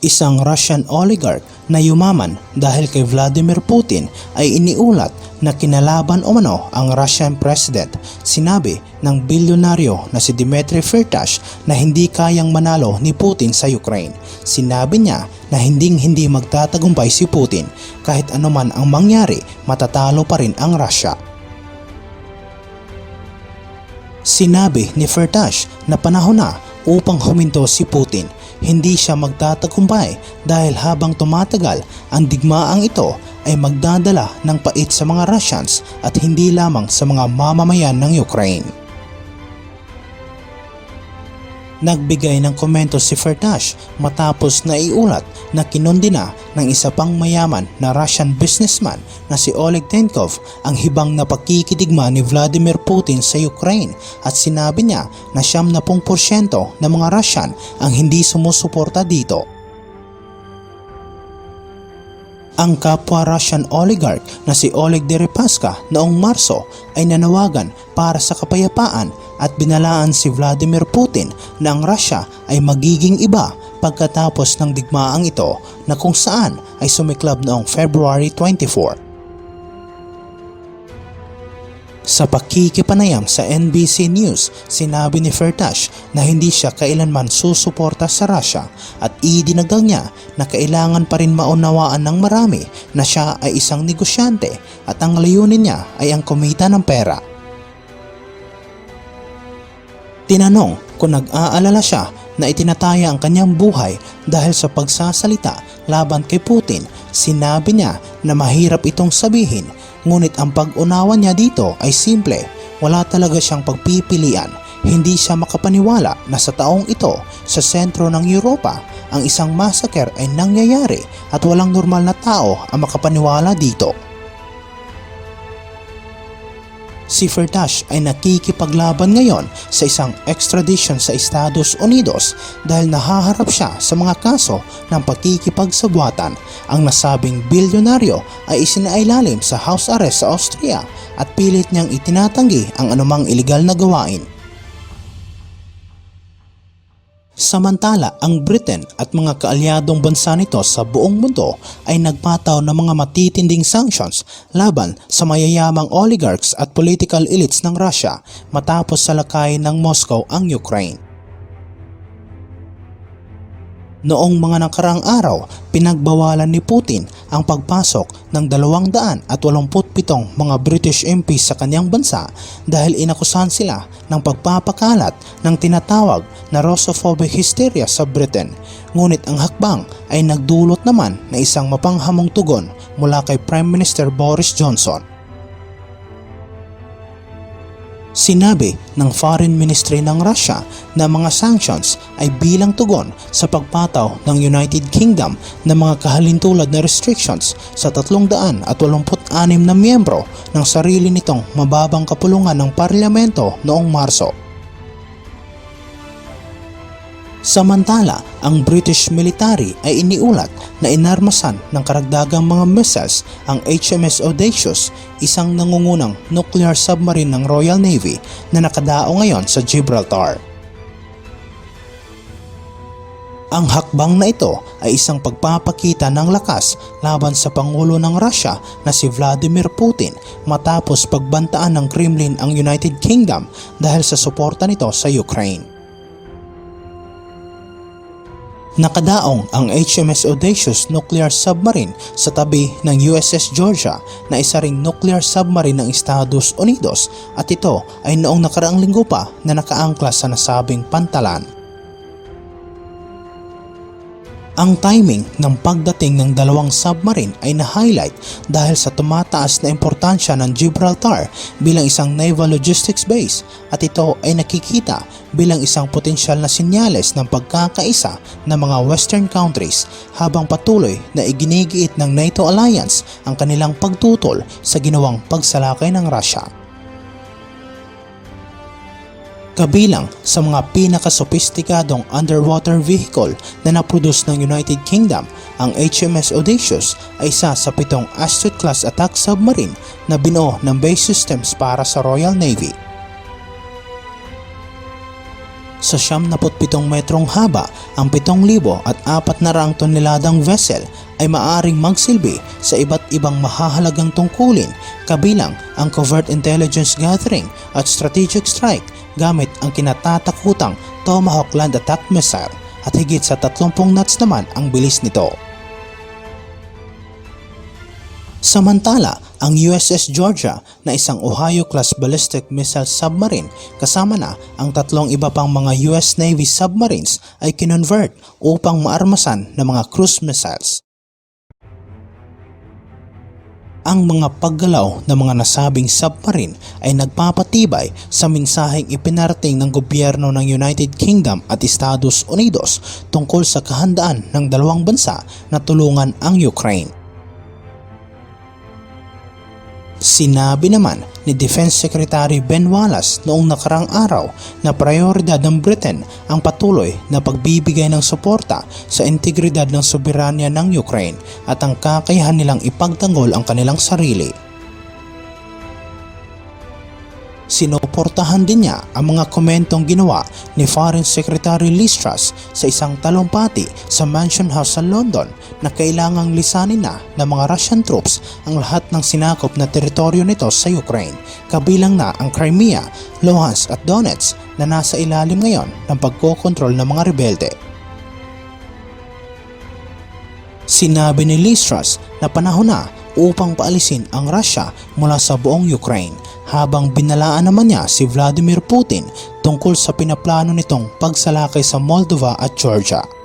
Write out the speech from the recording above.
Isang Russian oligarch na yumaman dahil kay Vladimir Putin ay iniulat na kinalaban umano ang Russian President. Sinabi ng bilyonaryo na si Dmitry Firtash na hindi kayang manalo ni Putin sa Ukraine. Sinabi niya na hinding hindi magtatagumpay si Putin kahit anuman ang mangyari matatalo pa rin ang Russia. Sinabi ni Firtash na panahon na upang huminto si Putin. Hindi siya magtatagumpay dahil habang tumatagal ang digmaang ito ay magdadala ng pait sa mga Russians at hindi lamang sa mga mamamayan ng Ukraine. Nagbigay ng komento si Firtash matapos na iulat na kinundi na ng isa pang mayaman na Russian businessman na si Oleg Tenkov ang hibang na pakikidigma ni Vladimir Putin sa Ukraine at sinabi niya na siyam na pong porsyento ng mga Russian ang hindi sumusuporta dito. Ang kapwa Russian oligarch na si Oleg Deripaska noong Marso ay nanawagan para sa kapayapaan at binalaan si Vladimir Putin na ang Russia ay magiging iba pagkatapos ng digmaang ito na kung saan ay sumiklab noong February 24. Sa pakikipanayam sa NBC News, sinabi ni Firtash na hindi siya kailanman susuporta sa Russia at idinagdag niya na kailangan pa rin maunawaan ng marami na siya ay isang negosyante at ang layunin niya ay ang kumita ng pera. Tinanong kung nag-aalala siya na itinataya ang kanyang buhay dahil sa pagsasalita laban kay Putin, sinabi niya na mahirap itong sabihin ngunit ang pag-unawa niya dito ay simple. Wala talaga siyang pagpipilian. Hindi siya makapaniwala na sa taong ito sa sentro ng Europa ang isang massacre ay nangyayari at walang normal na tao ang makapaniwala dito. Si Firtash ay nakikipaglaban ngayon sa isang extradition sa Estados Unidos dahil nahaharap siya sa mga kaso ng pagkikipagsabwatan. Ang nasabing bilyonaryo ay isinailalim sa house arrest sa Austria at pilit niyang itinatanggi ang anumang iligal na gawain. Samantala, ang Britain at mga kaalyadong bansa nito sa buong mundo ay nagpataw ng mga matitinding sanctions laban sa mayayamang oligarchs at political elites ng Russia matapos salakayin ng Moscow ang Ukraine. Noong mga nakarang araw, pinagbawalan ni Putin ang pagpasok ng 287 mga British MPs sa kanyang bansa dahil inakusahan sila ng pagpapakalat ng tinatawag na Russophobic hysteria sa Britain. Ngunit ang hakbang ay nagdulot naman na isang mapanghamong tugon mula kay Prime Minister Boris Johnson. Sinabi ng Foreign Ministry ng Russia na mga sanctions ay bilang tugon sa pagpataw ng United Kingdom ng mga kahalintulad na restrictions sa 386 na miyembro ng sarili nitong mababang kapulungan ng parlamento noong Marso. Samantala, ang British military ay iniulat na inarmasan ng karagdagang mga missiles ang HMS Audacious, isang nangungunang nuclear submarine ng Royal Navy na nakadao ngayon sa Gibraltar. Ang hakbang na ito ay isang pagpapakita ng lakas laban sa Pangulo ng Russia na si Vladimir Putin matapos pagbantaan ng Kremlin ang United Kingdom dahil sa suporta nito sa Ukraine. Nakadaong ang HMS Audacious nuclear submarine sa tabi ng USS Georgia na isa ring nuclear submarine ng Estados Unidos at ito ay noong nakaraang linggo pa na nakaangkla sa nasabing pantalan. Ang timing ng pagdating ng dalawang submarine ay na-highlight dahil sa tumataas na importansya ng Gibraltar bilang isang naval logistics base at ito ay nakikita bilang isang potensyal na sinyales ng pagkakaisa ng mga western countries habang patuloy na iginigiit ng NATO alliance ang kanilang pagtutol sa ginawang pagsalakay ng Russia. Kabilang sa mga pinakasopistikadong underwater vehicle na naproduce ng United Kingdom, ang HMS Audacious ay isa sa pitong Astute-class attack submarine na binuo ng base systems para sa Royal Navy. Sa 77 metrong haba, ang 7,000 at 400 toneladang vessel ay maaring magsilbi sa iba't ibang mahahalagang tungkulin kabilang ang covert intelligence gathering at strategic strike gamit ang kinatatakutang Tomahawk land attack missile at higit sa 30 knots naman ang bilis nito. Samantala, ang USS Georgia na isang Ohio-class ballistic missile submarine kasama na ang tatlong iba pang mga US Navy submarines ay kinonvert upang maarmasan ng mga cruise missiles. Ang mga paggalaw ng mga nasabing submarine ay nagpapatibay sa mensaheng ipinarating ng gobyerno ng United Kingdom at Estados Unidos tungkol sa kahandaan ng dalawang bansa na tulungan ang Ukraine. Sinabi naman ni Defense Secretary Ben Wallace noong nakarang araw na prioridad ng Britain ang patuloy na pagbibigay ng suporta sa integridad ng soberanya ng Ukraine at ang kakayahan nilang ipagtanggol ang kanilang sarili. Sinuportahan din niya ang mga komentong ginawa ni Foreign Secretary Liz Truss sa isang talumpati sa Mansion House sa London na kailangang lisanin na ng mga Russian troops ang lahat ng sinakop na teritoryo nito sa Ukraine, kabilang na ang Crimea, Luhansk at Donetsk na nasa ilalim ngayon ng pagkokontrol ng mga rebelde. Sinabi ni Liz Truss na panahon na upang paalisin ang Russia mula sa buong Ukraine habang binalaan naman niya si Vladimir Putin tungkol sa pinaplano nitong pagsalakay sa Moldova at Georgia.